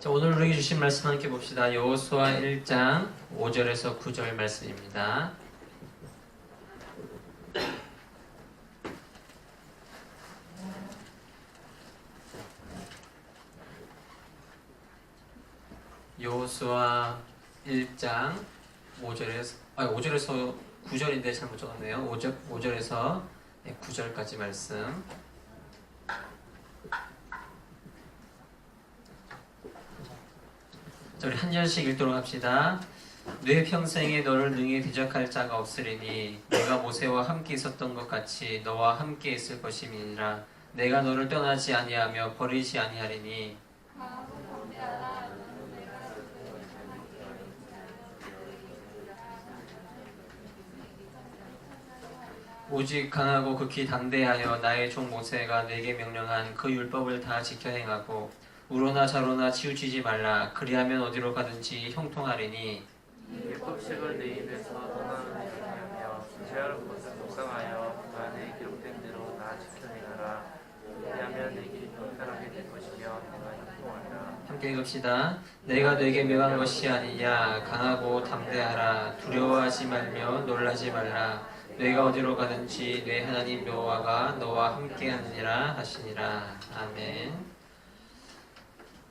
자, 오늘 우리에게 주신 말씀 함께 봅시다. 여호수아 1장 5절에서 9절 말씀입니다. 여호수아 1장 5절에서 아 5절에서 9절인데 잘못 적었네요. 5절 5절에서 9절까지 말씀. 우리 한 절씩 읽도록 합시다. 내 평생에 너를 능히 대적할 자가 없으리니 내가 모세와 함께 있었던 것 같이 너와 함께 있을 것임이니라 내가 너를 떠나지 아니하며 버리지 아니하리니 오직 강하고 극히 담대하여 나의 종 모세가 내게 명령한 그 율법을 다 지켜 행하고 우로나 좌로나 치우치지 말라. 그리하면 어디로 가든지 형통하리니. 율법책을 내 입에서 아니하며 제할 것을 묵상하여 그 안에 기록된 대로 다 지켜내가라. 그리하면 내 길이 평탄하게 될 것이며 내가 형통하리라. 함께 읽읍시다. 내가 내게 명한 것이 아니냐. 강하고 담대하라. 두려워하지 말며 놀라지 말라. 내가 어디로 가든지 내 하나님 여호와가 너와 함께 하느니라 하시니라. 아멘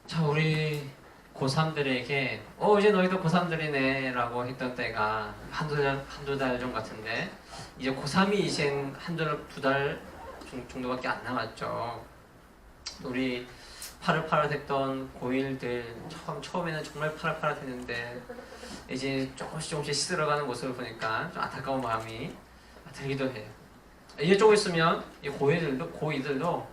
자 우리 고3들에게 어 이제 너희도 고3들이네 라고 했던 때가 한두 달, 한두 달 정도 같은데 이제 고3이 이젠 한두 달 정도밖에 안 남았죠. 우리 파릇파릇했던 고1들 처음, 처음에는 정말 파릇파릇했는데 이제 조금씩 조금씩 시들어가는 모습을 보니까 좀 안타까운 마음이 들기도 해요. 이제 조금 있으면 이 고1들도 고2들도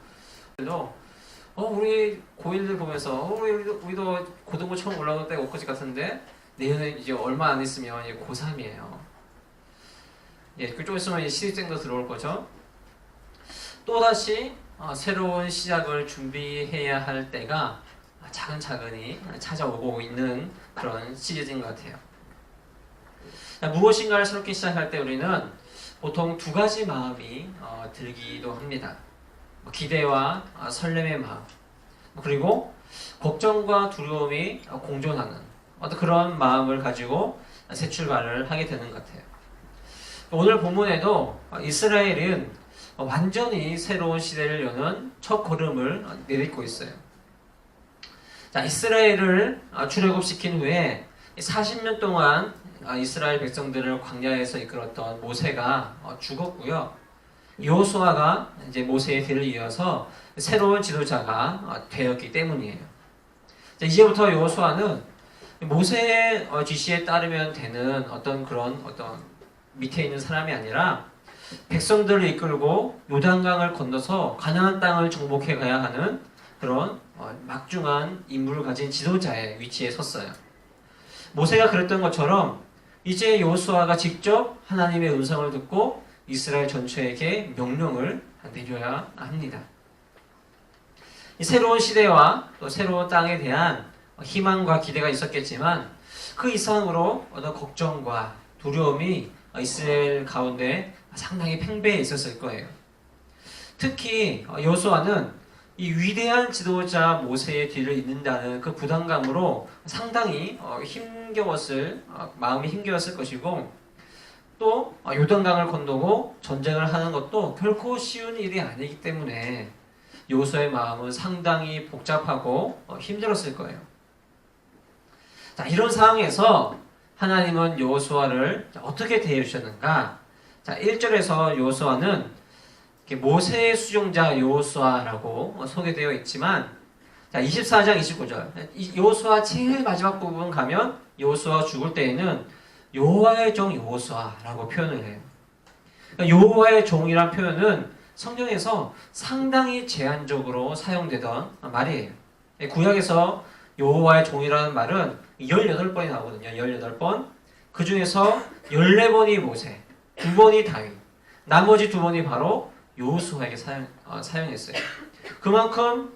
어 우리 고1들 보면서 어, 우리, 우리도, 고등부 처음 올라오는 때가 엊그제 같은데 내년에 이제 얼마 안 있으면 이제 고3이에요 예, 그좀 있으면 이제 시립생도 들어올 거죠 또다시 어, 새로운 시작을 준비해야 할 때가 차근차근히 찾아오고 있는 그런 시즌인 것 같아요. 자, 무엇인가를 새롭게 시작할 때 우리는 보통 두 가지 마음이 어, 들기도 합니다. 뭐 기대와 어, 설렘의 마음, 그리고 걱정과 두려움이 어, 공존하는 어떤 그런 마음을 가지고 새 출발을 하게 되는 것 같아요. 오늘 본문에도 어, 이스라엘은 완전히 새로운 시대를 여는 첫 걸음을 내딛고 있어요. 자, 이스라엘을 어, 출애굽시킨 후에 40년 동안 어, 이스라엘 백성들을 광야에서 이끌었던 모세가 어, 죽었고요. 여호수아가 이제 모세의 뒤를 이어서 새로운 지도자가 되었기 때문이에요. 자, 이제부터 여호수아는 모세의 지시에 따르면 되는 어떤 그런 어떤 밑에 있는 사람이 아니라 백성들을 이끌고 요단강을 건너서 가나안 땅을 정복해 가야 하는 그런 막중한 임무를 가진 지도자의 위치에 섰어요. 모세가 그랬던 것처럼 이제 요수아가 직접 하나님의 음성을 듣고 이스라엘 전체에게 명령을 내려야 합니다. 새로운 시대와 또 새로운 땅에 대한 희망과 기대가 있었겠지만 그 이상으로 어떤 걱정과 두려움이 이스라엘 가운데 상당히 팽배해 있었을 거예요. 특히 여수아는 이 위대한 지도자 모세의 뒤를 잇는다는 그 부담감으로 상당히 힘겨웠을 마음이 힘겨웠을 것이고 또 요단강을 건너고 전쟁을 하는 것도 결코 쉬운 일이 아니기 때문에 요수의 마음은 상당히 복잡하고 힘들었을 거예요. 자, 이런 상황에서 하나님은 여호수아를 어떻게 대해 주셨는가? 자, 1절에서 여호수아는 모세의 수종자 여호수아라고 소개되어 있지만 자, 24장 29절. 여호수아 제일 마지막 부분 가면 여호수아 죽을 때에는 여호와의 종 여호수아라고 표현을 해요. 그러니까 여호와의 종이란 표현은 성경에서 상당히 제한적으로 사용되던 말이에요. 구약에서 여호와의 종이라는 말은 18번이 나오거든요. 18번. 그 중에서 14번이 모세, 2번이 다윗, 나머지 2번이 바로 여호수아에게 사용, 어, 사용했어요. 그만큼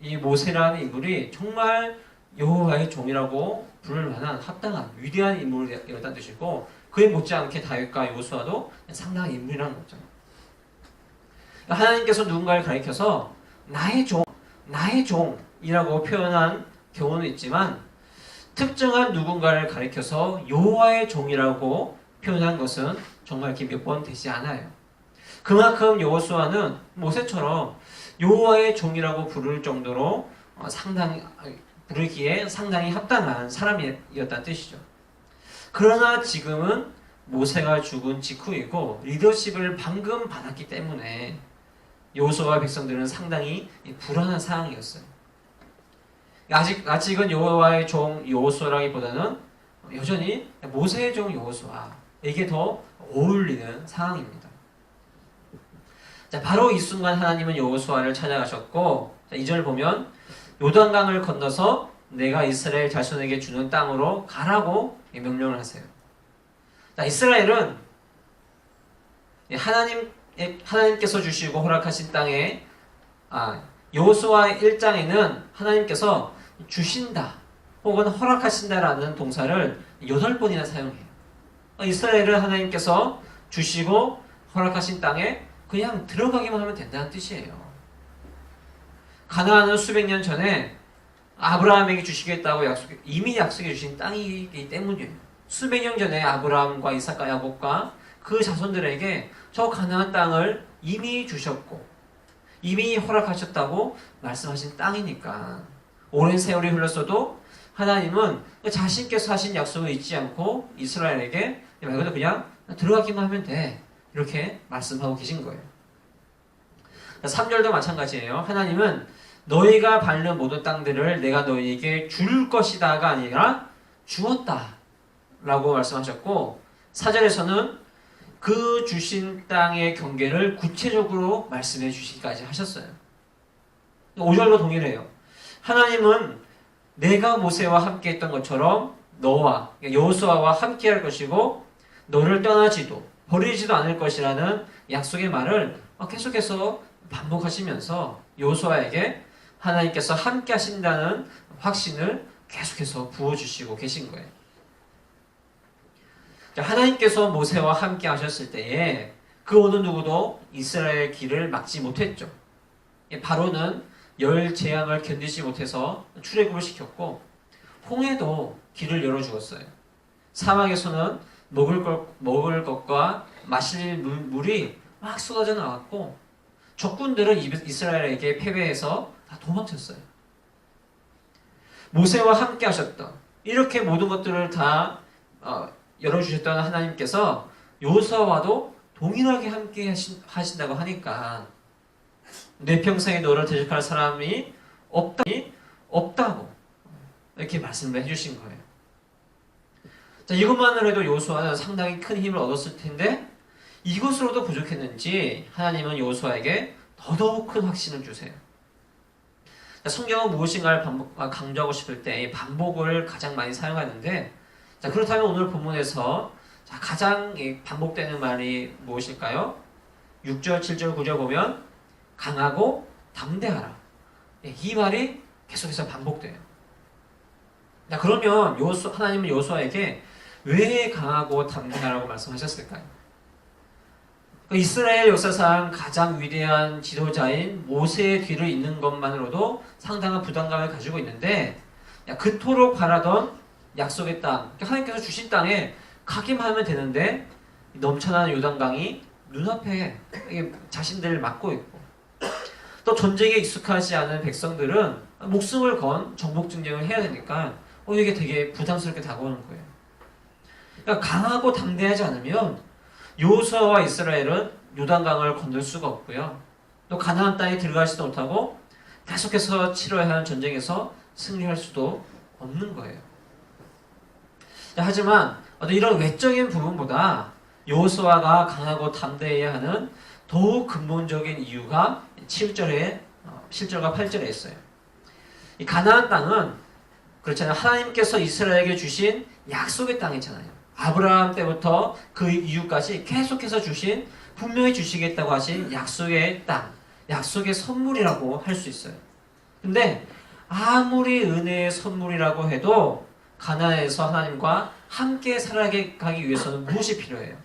이 모세라는 인물이 정말 여호와의 종이라고 부를 만한 합당한 위대한 인물이었다는 뜻이고 그에 못지않게 다윗과 여호수아도 상당한 인물이라는 거죠. 하나님께서 누군가를 가리켜서 나의 종, 나의 종이라고 표현한 경우는 있지만 특정한 누군가를 가리켜서 여호와의 종이라고 표현한 것은 정말 몇 번 되지 않아요. 그만큼 여호수아는 모세처럼 여호와의 종이라고 부를 정도로 어, 상당히 부르기에 상당히 합당한 사람이었다는 뜻이죠. 그러나 지금은 모세가 죽은 직후이고 리더십을 방금 받았기 때문에 여호수아와 백성들은 상당히 불안한 상황이었어요. 아직 아직은 여호와의 종 여호수아라기보다는 여전히 모세의 종 여호수아에게 더 어울리는 상황입니다. 자, 바로 이 순간 하나님은 여호수아를 찾아가셨고 자, 2절 보면 요단강을 건너서 내가 이스라엘 자손에게 주는 땅으로 가라고 명령을 하세요. 자, 이스라엘은 하나님 하나님께서 주시고 허락하신 땅에 아, 여호수아 1장에는 하나님께서 주신다 혹은 허락하신다라는 동사를 여덟 번이나 사용해요. 이스라엘은 하나님께서 주시고 허락하신 땅에 그냥 들어가기만 하면 된다는 뜻이에요. 가나안은 수백 년 전에 아브라함에게 주시겠다고 약속 이미 약속해 주신 땅이기 때문이에요. 수백 년 전에 아브라함과 이삭과 야곱과 그 자손들에게 저 가나안 땅을 이미 주셨고 이미 허락하셨다고 말씀하신 땅이니까 오랜 세월이 흘렀어도 하나님은 자신께서 하신 약속을 잊지 않고 이스라엘에게 말 그대로 그냥 들어가기만 하면 돼 이렇게 말씀하고 계신 거예요. 3절도 마찬가지예요. 하나님은 너희가 밟는 모든 땅들을 내가 너희에게 줄 것이다가 아니라 주었다 라고 말씀하셨고 4절에서는 그 주신 땅의 경계를 구체적으로 말씀해 주시기까지 하셨어요. 5절로 동일해요. 하나님은 내가 모세와 함께 했던 것처럼 너와 여호수아와 함께 할 것이고 너를 떠나지도 버리지도 않을 것이라는 약속의 말을 계속해서 반복하시면서 여호수아에게 하나님께서 함께 하신다는 확신을 계속해서 부어주시고 계신 거예요. 하나님께서 모세와 함께 하셨을 때에 그 어느 누구도 이스라엘 길을 막지 못했죠. 바로는 열 재앙을 견디지 못해서 출애굽을 시켰고 홍해도 길을 열어 주었어요. 사막에서는 먹을 것 먹을 것과 마실 물, 물이 막 쏟아져 나왔고 적군들은 이스라엘에게 패배해서 다 도망쳤어요. 모세와 함께 하셨던 이렇게 모든 것들을 다 어, 열어주셨던 하나님께서 요수아와도 동일하게 함께 하신, 하신다고 하니까 내 평생에 너를 대적할 사람이 없다, 없다고 이렇게 말씀을 해주신 거예요. 자, 이것만으로 해도 요수아는 상당히 큰 힘을 얻었을 텐데 이것으로도 부족했는지 하나님은 요수아에게 더더욱 큰 확신을 주세요. 자, 성경은 무엇인가를 반복, 아, 강조하고 싶을 때 반복을 가장 많이 사용하는데 자, 그렇다면 오늘 본문에서 자, 가장 반복되는 말이 무엇일까요? 6절, 7절, 9절 보면 강하고 담대하라. 예, 이 말이 계속해서 반복돼요. 자, 그러면 요수, 하나님은 요수아에게 왜 강하고 담대하라고 말씀하셨을까요? 그 이스라엘 역사상 가장 위대한 지도자인 모세의 뒤를 잇는 것만으로도 상당한 부담감을 가지고 있는데 그토록 바라던 약속의 땅, 그러니까 하나님께서 주신 땅에 가기만 하면 되는데 넘쳐나는 요단강이 눈앞에 자신들을 막고 있고 또 전쟁에 익숙하지 않은 백성들은 목숨을 건 정복 증쟁을 해야 되니까 어, 이게 되게 부담스럽게 다가오는 거예요. 그러니까 강하고 담대하지 않으면 요수아와 이스라엘은 요단강을 건널 수가 없고요. 또 가나안 땅에 들어가지도 못하고 계속해서 치러야 하는 전쟁에서 승리할 수도 없는 거예요. 하지만 이런 외적인 부분보다 요수아가 강하고 담대해야 하는 더욱 근본적인 이유가 7절에 7절과 8절에 있어요. 이 가나안 땅은 그렇잖아요. 하나님께서 이스라엘에게 주신 약속의 땅이잖아요. 아브라함 때부터 그 이후까지 계속해서 주신 분명히 주시겠다고 하신 약속의 땅, 약속의 선물이라고 할 수 있어요. 근데 아무리 은혜의 선물이라고 해도 가나안에서 하나님과 함께 살아가기 위해서는 무엇이 필요해요?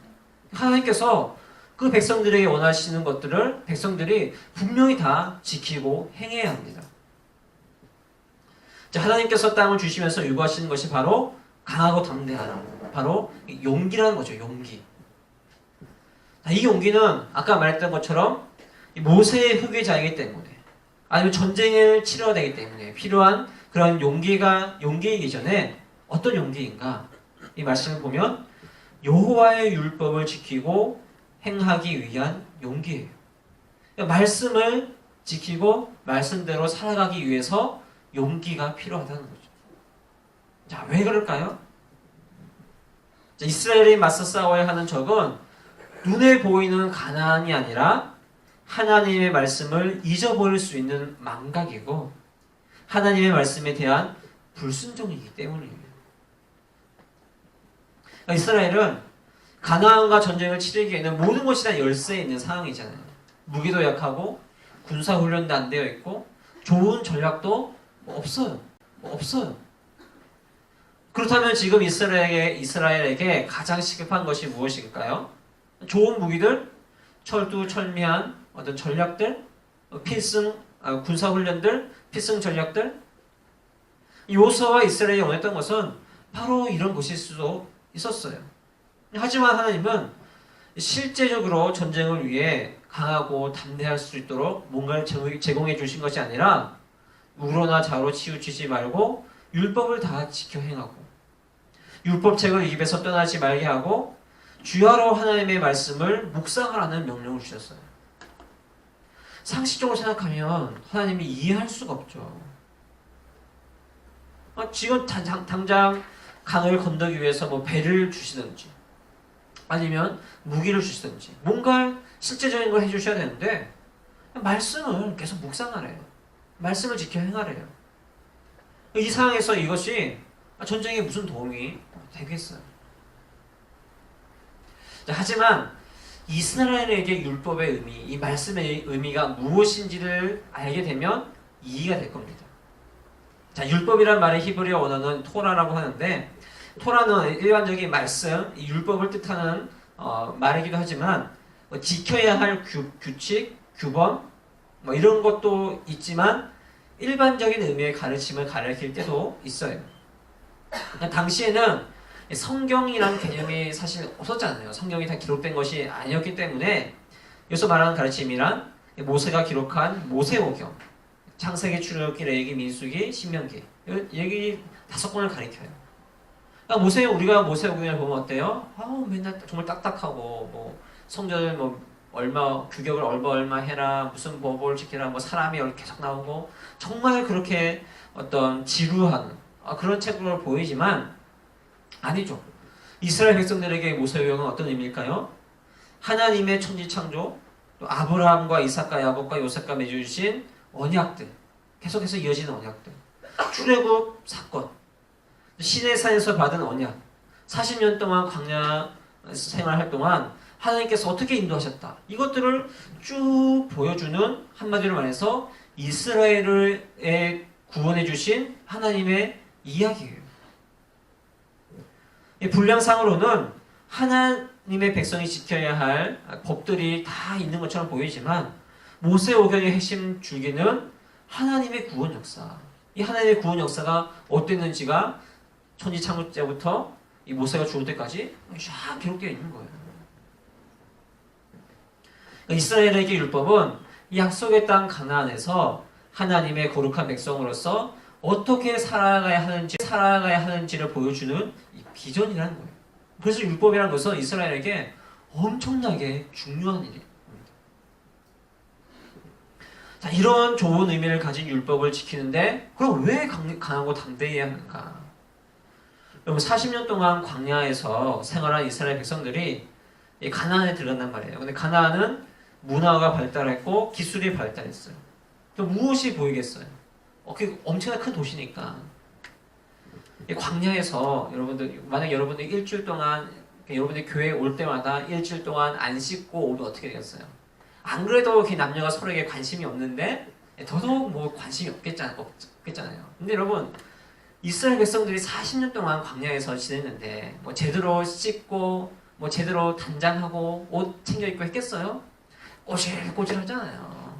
하나님께서 그 백성들에게 원하시는 것들을 백성들이 분명히 다 지키고 행해야 합니다. 자, 하나님께서 땅을 주시면서 요구하시는 것이 바로 강하고 담대하라. 바로 이 용기라는 거죠. 용기. 자, 이 용기는 아까 말했던 것처럼 이 모세의 후계자이기 때문에 아니면 전쟁을 치러야 되기 때문에 필요한 그런 용기가 용기이기 전에 어떤 용기인가? 이 말씀을 보면 여호와의 율법을 지키고 행하기 위한 용기예요. 그러니까 말씀을 지키고 말씀대로 살아가기 위해서 용기가 필요하다는 거죠. 자, 왜 그럴까요? 자, 이스라엘이 맞서 싸워야 하는 적은 눈에 보이는 가난이 아니라 하나님의 말씀을 잊어버릴 수 있는 망각이고 하나님의 말씀에 대한 불순종이기 때문입니다. 그러니까 이스라엘은 가나안과 전쟁을 치르기에는 모든 것이 다 열세에 있는 상황이잖아요. 무기도 약하고 군사 훈련도 안 되어 있고 좋은 전략도 뭐 없어요. 뭐 없어요. 그렇다면 지금 이스라엘에게, 이스라엘에게 가장 시급한 것이 무엇일까요? 좋은 무기들, 철두, 철미한 어떤 전략들, 어, 필승 아, 군사 훈련들, 필승 전략들. 요서와 이스라엘이 원했던 것은 바로 이런 것일 수도 있었어요. 하지만 하나님은 실제적으로 전쟁을 위해 강하고 담대할 수 있도록 뭔가를 제공- 제공해 주신 것이 아니라 우로나 좌로 치우치지 말고 율법을 다 지켜 행하고 율법책을 입에서 떠나지 말게 하고 주야로 하나님의 말씀을 묵상하라는 명령을 주셨어요. 상식적으로 생각하면 하나님이 이해할 수가 없죠. 아, 지금 당- 당장 강을 건너기 위해서 뭐 배를 주시든지 아니면 무기를 주시든지 뭔가 실제적인 걸 해주셔야 되는데 말씀을 계속 묵상하래요. 말씀을 지켜 행하래요. 이 상황에서 이것이 전쟁에 무슨 도움이 되겠어요? 자, 하지만 이스라엘에게 율법의 의미, 이 말씀의 의미가 무엇인지를 알게 되면 이해가 될 겁니다. 자, 율법이란 말의 히브리어 언어는 토라라고 하는데 토라는 일반적인 말씀, 이 율법을 뜻하는 어, 말이기도 하지만 뭐 지켜야 할 규, 규칙, 규범 뭐 이런 것도 있지만 일반적인 의미의 가르침을 가르칠 때도 있어요. 그러니까 당시에는 성경이라는 개념이 사실 없었잖아요. 성경이 다 기록된 것이 아니었기 때문에 여기서 말하는 가르침이란 모세가 기록한 모세오경, 창세기, 출애굽기, 레위기, 민수기, 신명기 여기 다섯 권을 가리켜요. 그러니까 모세 우리가 모세오경을 보면 어때요? 아우 맨날 정말 딱딱하고 뭐 성절 뭐 얼마 규격을 얼마 얼마 해라 무슨 법을 지키라 뭐 사람이 계속 나오고 정말 그렇게 어떤 지루한 아, 그런 책으로 보이지만 아니죠. 이스라엘 백성들에게 모세오경은 어떤 의미일까요? 하나님의 천지 창조, 또 아브라함과 이삭과 야곱과 요셉과 맺어주신 언약들, 계속해서 이어지는 언약들, 출애굽 사건, 신의 산에서 받은 언약, 40년 동안 광야 생활할 동안 하나님께서 어떻게 인도하셨다. 이것들을 쭉 보여주는 한마디로 말해서 이스라엘을 구원해 주신 하나님의 이야기예요. 이 분량상으로는 하나님의 백성이 지켜야 할 법들이 다 있는 것처럼 보이지만 모세 오경의 핵심 줄기는 하나님의 구원 역사. 이 하나님의 구원 역사가 어땠는지가 천지 창조 때부터 이 모세가 죽을 때까지 쫙 기록되어 있는 거예요. 그러니까 이스라엘에게 율법은 이 약속의 땅 가나안에서 하나님의 거룩한 백성으로서 어떻게 살아가야 하는지 살아가야 하는지를 보여주는 이 비전이라는 거예요. 그래서 율법이라는 것은 이스라엘에게 엄청나게 중요한 일입니다. 자, 이런 좋은 의미를 가진 율법을 지키는데 그럼 왜 강, 강하고 담대해야 하는가? 여러분 40년 동안 광야에서 생활한 이스라엘 백성들이 이 가나안에 들어간단 말이에요. 근데 가나안은 문화가 발달했고 기술이 발달했어요. 또 무엇이 보이겠어요? 어, 그 엄청나게 큰 도시니까. 이 광야에서 여러분들 만약 여러분들 일주일 동안 여러분들 교회 올 때마다 일주일 동안 안 씻고 오면 어떻게 되겠어요? 안 그래도 그 남녀가 서로에게 관심이 없는데 더더욱 뭐 관심이 없겠잖아요. 없겠잖아요. 근데 여러분 이스라엘 백성들이 40년 동안 광야에서 지냈는데 뭐 제대로 씻고 뭐 제대로 단장하고 옷 챙겨 입고 했겠어요? 꼬질꼬질 하잖아요.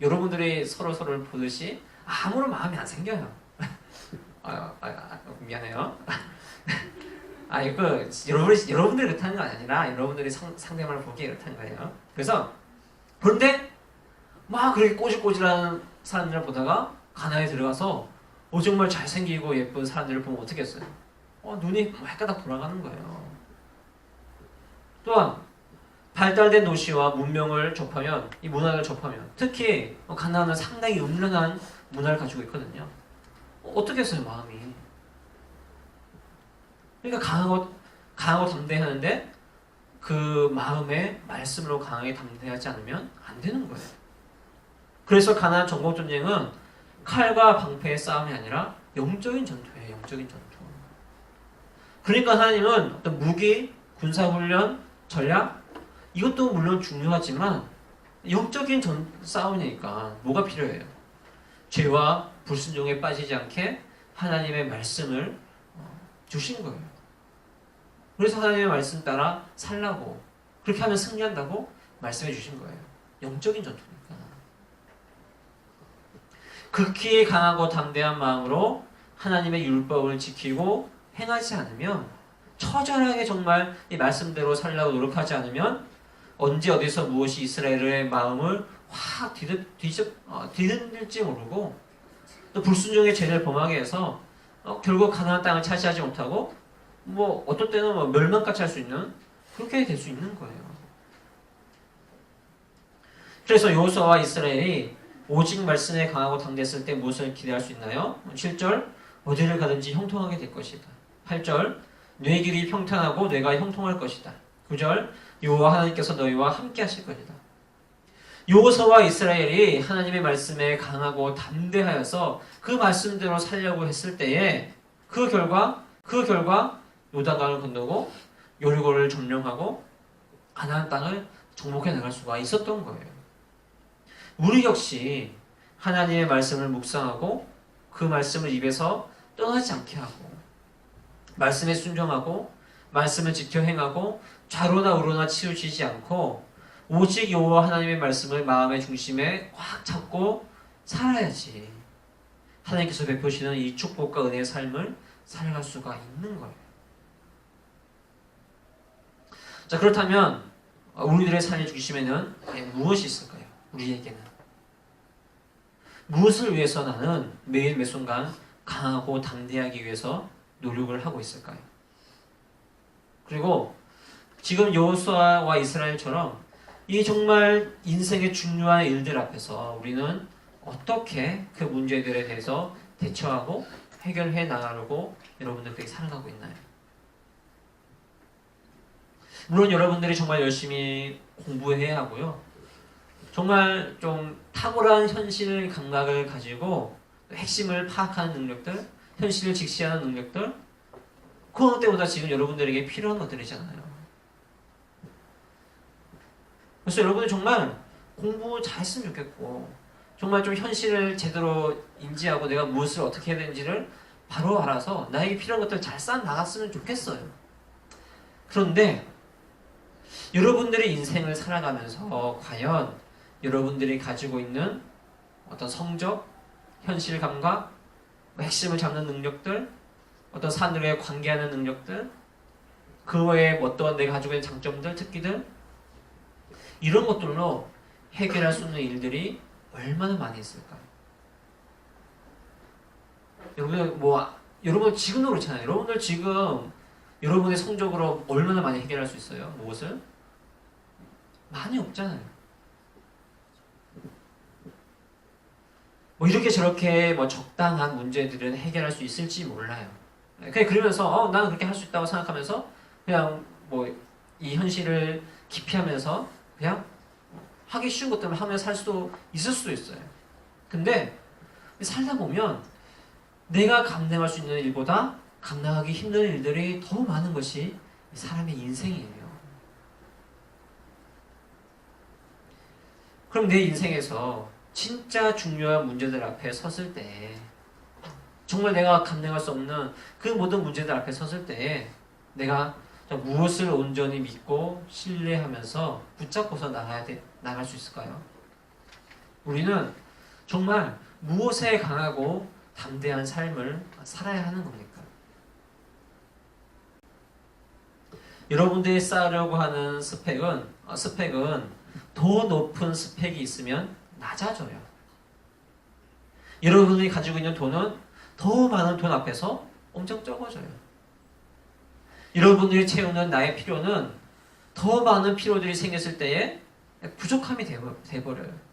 여러분들이 서로 서로를 보듯이 아무런 마음이 안 생겨요. 아, 아, 아, 미안해요. 아니 그 여러분이 여러분들이 그렇다는 건 아니라 여러분들이 상, 상대방을 보기에 그렇다는 거예요. 그래서 그런데 막 그렇게 꼬질꼬질한 사람들을 보다가 가나에 들어가서 어 정말 잘생기고 예쁜 사람들을 보면 어떻게 했어요? 어 눈이 헷가닥 돌아가는 거예요. 또한 발달된 도시와 문명을 접하면 이 문화를 접하면 특히 가나안은 상당히 음란한 문화를 가지고 있거든요. 어, 어떻게 했어요 마음이? 그러니까 강하고 강하고 담대하는데 그 마음에 말씀으로 강하게 담대하지 않으면 안 되는 거예요. 그래서 가나안 전국 전쟁은 칼과 방패의 싸움이 아니라 영적인 전투예요. 영적인 전투. 그러니까 하나님은 어떤 무기, 군사 훈련, 전략 이것도 물론 중요하지만 영적인 전 싸움이니까 뭐가 필요해요? 죄와 불순종에 빠지지 않게 하나님의 말씀을 어, 주신 거예요. 그래서 하나님의 말씀 따라 살라고 그렇게 하면 승리한다고 말씀해 주신 거예요. 영적인 전투니까. 극히 강하고 담대한 마음으로 하나님의 율법을 지키고 행하지 않으면 처절하게 정말 이 말씀대로 살려고 노력하지 않으면 언제 어디서 무엇이 이스라엘의 마음을 확 뒤집, 뒤집, 어, 뒤흔들지 모르고 또 불순종의 죄를 범하게 해서 어, 결국 가나안 땅을 차지하지 못하고 뭐 어떨 때는 뭐 멸망까지 할 수 있는 그렇게 될 수 있는 거예요. 그래서 여호수아와 이스라엘이 오직 말씀에 강하고 당대했을 때 무엇을 기대할 수 있나요? 7절 어디를 가든지 형통하게 될 것이다. 8절 뇌 길이 평탄하고 뇌가 형통할 것이다. 9절 여호와 하나님께서 너희와 함께 하실 것이다. 여호수아와 이스라엘이 하나님의 말씀에 강하고 담대하여서 그 말씀대로 살려고 했을 때에 그 결과 그 결과 요단강을 건너고 요리고를 점령하고 가나안 땅을 정복해 나갈 수가 있었던 거예요. 우리 역시 하나님의 말씀을 묵상하고 그 말씀을 입에서 떠나지 않게 하고 말씀에 순종하고 말씀을 지켜 행하고 좌로나 우로나 치우치지 않고 오직 여호와 하나님의 말씀을 마음의 중심에 꽉 잡고 살아야지 하나님께서 베푸시는 이 축복과 은혜의 삶을 살아갈 수가 있는 거예요. 자 그렇다면 우리들의 삶의 중심에는 무엇이 있을까요? 우리에게는 무엇을 위해서 나는 매일 매 순간 강하고 담대하기 위해서 노력을 하고 있을까요? 그리고 지금 여호수아와 이스라엘처럼 이 정말 인생의 중요한 일들 앞에서 우리는 어떻게 그 문제들에 대해서 대처하고 해결해 나가려고 여러분들께 살아가고 있나요? 물론 여러분들이 정말 열심히 공부해야 하고요. 정말 좀 탁월한 현실 감각을 가지고 핵심을 파악하는 능력들, 현실을 직시하는 능력들, 그 어느 때보다 지금 여러분들에게 필요한 것들이잖아요. 그래서 여러분들 정말 공부 잘했으면 좋겠고, 정말 좀 현실을 제대로 인지하고 내가 무엇을 어떻게 해야 되는지를 바로 알아서 나에게 필요한 것들 잘 쌓아 나갔으면 좋겠어요. 그런데 여러분들의 인생을 살아가면서 과연 여러분들이 가지고 있는 어떤 성적, 현실 감각, 뭐 핵심을 잡는 능력들, 어떤 사람들과 관계하는 능력들, 그 외에 어떠한 내가 가지고 있는 장점들, 특기들 이런 것들로 해결할 수 있는 일들이 얼마나 많이 있을까요? 여러분 뭐 여러분 지금도 그렇잖아요. 여러분들 지금 여러분의 성적으로 얼마나 많이 해결할 수 있어요? 무엇을? 많이 없잖아요. 뭐 이렇게 저렇게 뭐 적당한 문제들은 해결할 수 있을지 몰라요. 그냥 그러면서 어 나는 그렇게 할 수 있다고 생각하면서 그냥 뭐 이 현실을 기피하면서 그냥 하기 쉬운 것들을 하면서 살 수도 있을 수도 있어요. 근데 살다 보면 내가 감당할 수 있는 일보다 감당하기 힘든 일들이 더 많은 것이 사람의 인생이에요. 그럼 내 인생에서 진짜 중요한 문제들 앞에 섰을 때 정말 내가 감당할 수 없는 그 모든 문제들 앞에 섰을 때 내가 무엇을 온전히 믿고 신뢰하면서 붙잡고서 나가야 돼, 나갈 수 있을까요? 우리는 정말 무엇에 강하고 담대한 삶을 살아야 하는 겁니까? 여러분들이 쌓으려고 하는 스펙은 어, 스펙은 더 높은 스펙이 있으면 낮아져요. 여러분이 가지고 있는 돈은 더 많은 돈 앞에서 엄청 적어져요. 여러분들이 채우는 나의 필요는 더 많은 필요들이 생겼을 때에 부족함이 돼버려요.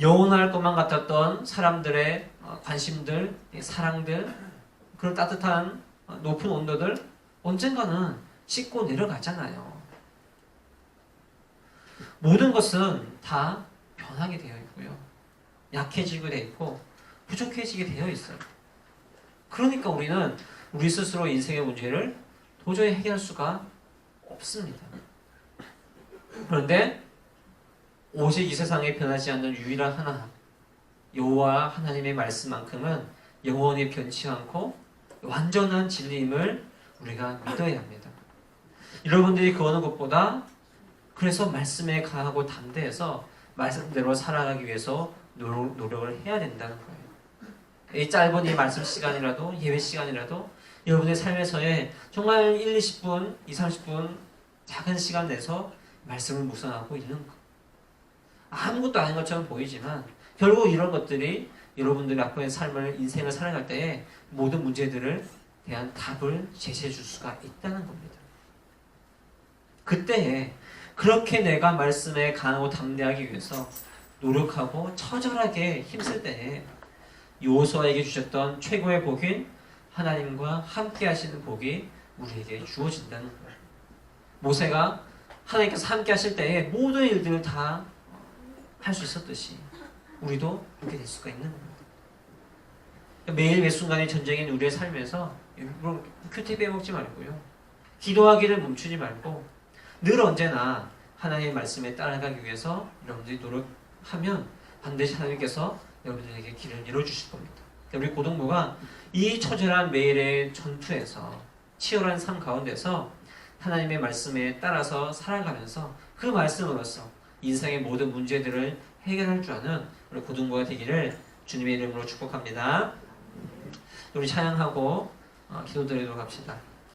영원할 것만 같았던 사람들의 어, 관심들, 사랑들, 그런 따뜻한 어, 높은 온도들 언젠가는 씻고 내려가잖아요. 모든 것은 다 변하게 되어 있고요. 약해지게 되어 있고 부족해지게 되어 있어요. 그러니까 우리는 우리 스스로 인생의 문제를 도저히 해결할 수가 없습니다. 그런데 오직 이 세상에 변하지 않는 유일한 하나 여호와 하나님의 말씀만큼은 영원히 변치 않고 완전한 진리임을 우리가 믿어야 합니다. 여러분들이 그 어느 것보다 그래서 말씀에 강하고 담대해서 말씀대로 살아가기 위해서 노력, 노력을 해야 된다는 거예요. 이 짧은 이 말씀 시간이라도 예배 시간이라도 여러분의 삶에서의 정말 1, 20분, 2, 30분 작은 시간 내서 말씀을 묵상하고 있는 것. 아무것도 아닌 것처럼 보이지만 결국 이런 것들이 여러분들의 앞으로의 삶을 인생을 살아갈 때에 모든 문제들을 대한 답을 제시해 줄 수가 있다는 겁니다. 그때에 그렇게 내가 말씀에 강하고 담대하기 위해서 노력하고 처절하게 힘쓸 때에 요호수아에게 주셨던 최고의 복인 하나님과 함께 하시는 복이 우리에게 주어진다는. 모세가 하나님께서 함께 하실 때에 모든 일들을 다 할 수 있었듯이 우리도 그렇게 될 수가 있는 겁니다. 매일 매 순간의 전쟁인 우리의 삶에서 물론 큐티 빼먹지 말고요. 기도하기를 멈추지 말고 늘 언제나 하나님의 말씀에 따라가기 위해서 여러분들이 노력하면 반드시 하나님께서 여러분들에게 길을 열어주실 겁니다. 우리 고등부가 이 처절한 매일의 전투에서 치열한 삶 가운데서 하나님의 말씀에 따라서 살아가면서 그 말씀으로써 인생의 모든 문제들을 해결할 줄 아는 우리 고등부가 되기를 주님의 이름으로 축복합니다. 우리 찬양하고 어, 기도드리도록 합시다.